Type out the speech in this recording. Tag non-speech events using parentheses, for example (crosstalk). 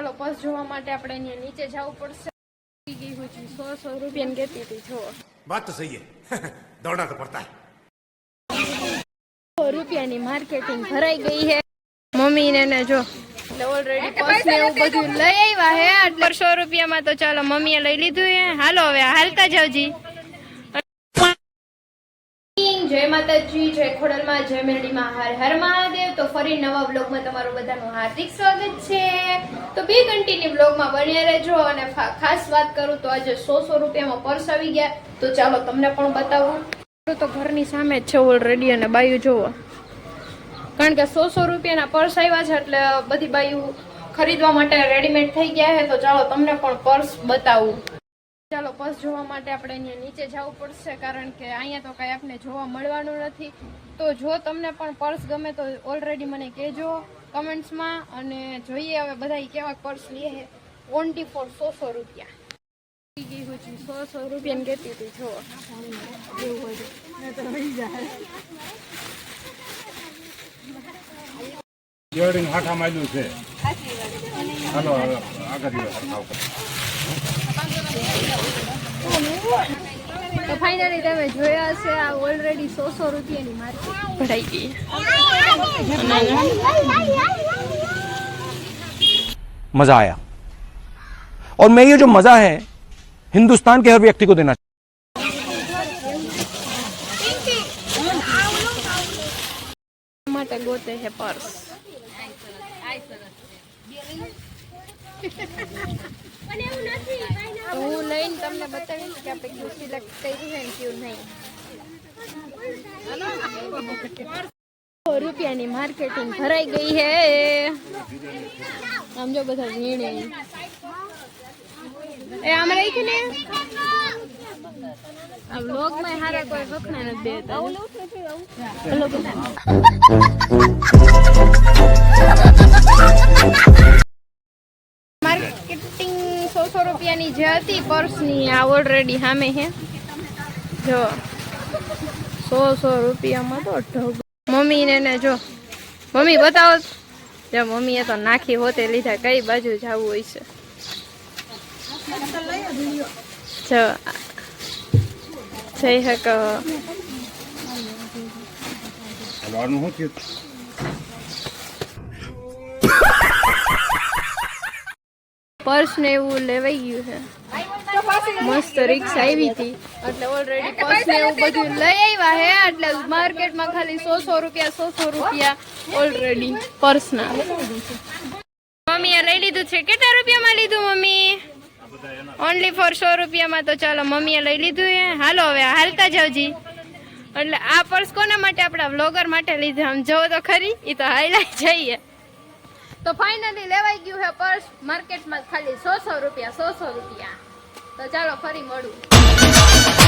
ચાલો બસ જોવા માટે આપણે અહીંયા નીચે જવું પડશે. સો સો રૂપિયા કેતી હતી જો વાત તો સહી (laughs) દોડના તો પડતા રૂપિયાની માર્કેટિંગ ભરાઈ ગઈ હે. મમ્મી ને જો ઓલરેડી પર્સ ને એવું બધું લઈ આવ્યા હે. 100 રૂપિયામાં તો ચાલો મમ્મીએ લઈ લીધું હે. હાલો હવે હાલતા જાવજી. જય માતાજી, જય ખોડલમાં, જય મેરડીમાં, હર હર મહાદેવ. તો ફરી નવા બ્લોગમાં તમારું બધાનું હાર્દિક સ્વાગત છે. તો બે કન્ટિન્યુ બ્લોગમાં બન્યા રહેજો અને ખાસ વાત કરું તો આજે સો સો રૂપિયામાં પર્સ આવી ગયા. તો ચાલો તમને પણ બતાવું. તો ઘરની સામે જ છે ઓલરેડી અને બાયું જોવો. કારણ કે સો સો રૂપિયાના પર્સ આવ્યા છે એટલે બધી બાયું ખરીદવા માટે રેડીમેડ થઈ ગયા છે. તો ચાલો તમને પણ પર્સ બતાવું. પર્સ જોવા માટે આપણે અહીંયા નીચે જવું પડશે કારણ કે અહીંયા તો કાંઈ આપણે જોવા મળવાનું નથી. તો જો તમને પણ પર્સ ગમે તો ઓલરેડી મને કહેજો કમેન્ટ્સમાં અને જોઈએ હવે બધા કેવા પર્સ લે છે. ઓનલી ફોર સો સો રૂપિયા ગઈ હું છું સો સો રૂપિયાની કહેતી હતી જો. હાથા માર્યું છે. હાલો આગળ તો ફાઇનલી તમે જોયા હશે આ ઓલરેડી સો સો રૂપિયાની માર્કેટ ભરાઈ ગઈ मजा आया और मैं ये जो मजा है हिंदुस्तान के हर व्यक्ति को देना માટે ગોતે છે પર્સ તો હું લઈને તમને બતાવીશ કે આપણે કયું સિલેક્ટ કર્યું છે કયું નહીં. રૂપિયાની માર્કેટિંગ ભરાઈ ગઈ હે આમ જો બધા વીણે. એ આમ રહી છે ને? આ વ્લોગમાં હારા કોઈ વખણા નથી દેતા. માર્કેટિંગ સો સો રૂપિયાની જે હતી, પર્સની આ ઓલરેડી સામે હે જો સો સો રૂપિયામાં તો ઢગ. મમ્મીને ને જો, મમ્મી બતાવો. જો મમ્મીએ તો નાખી હોતે લીધા, કઈ બાજુ જવું હોય છે? જો જઈ શકો પર્સ ને એવું લેવાઈ ગયું છે. મસ્ત રિક્ષા આવી હતી. એટલે ઓલરેડી પર્સ ને એવું બધું લઈ આવ્યા હે એટલે માર્કેટમાં ખાલી સો સો રૂપિયા સો સો રૂપિયા ઓલરેડી પર્સ ના મમ્મીએ લઈ લીધું છે. કેટલા રૂપિયામાં લીધું મમ્મી? ઓનલી ફોર સો રૂપિયામાં તો ચાલો મમ્મીએ લઈ લીધું હે. હાલો હવે હાલતા જાવજી એટલે આ પર્સ કોના માટે? આપણા વ્લોગર માટે લીધે. આમ જોવો તો ખરી એ તો હાઈલાઈટ જઈએ. તો ફાઇનલી લેવાઈ ગયું છે પર્સ માર્કેટમાં ખાલી સો સો રૂપિયા સો સો રૂપિયા. તો ચાલો ફરી મળું.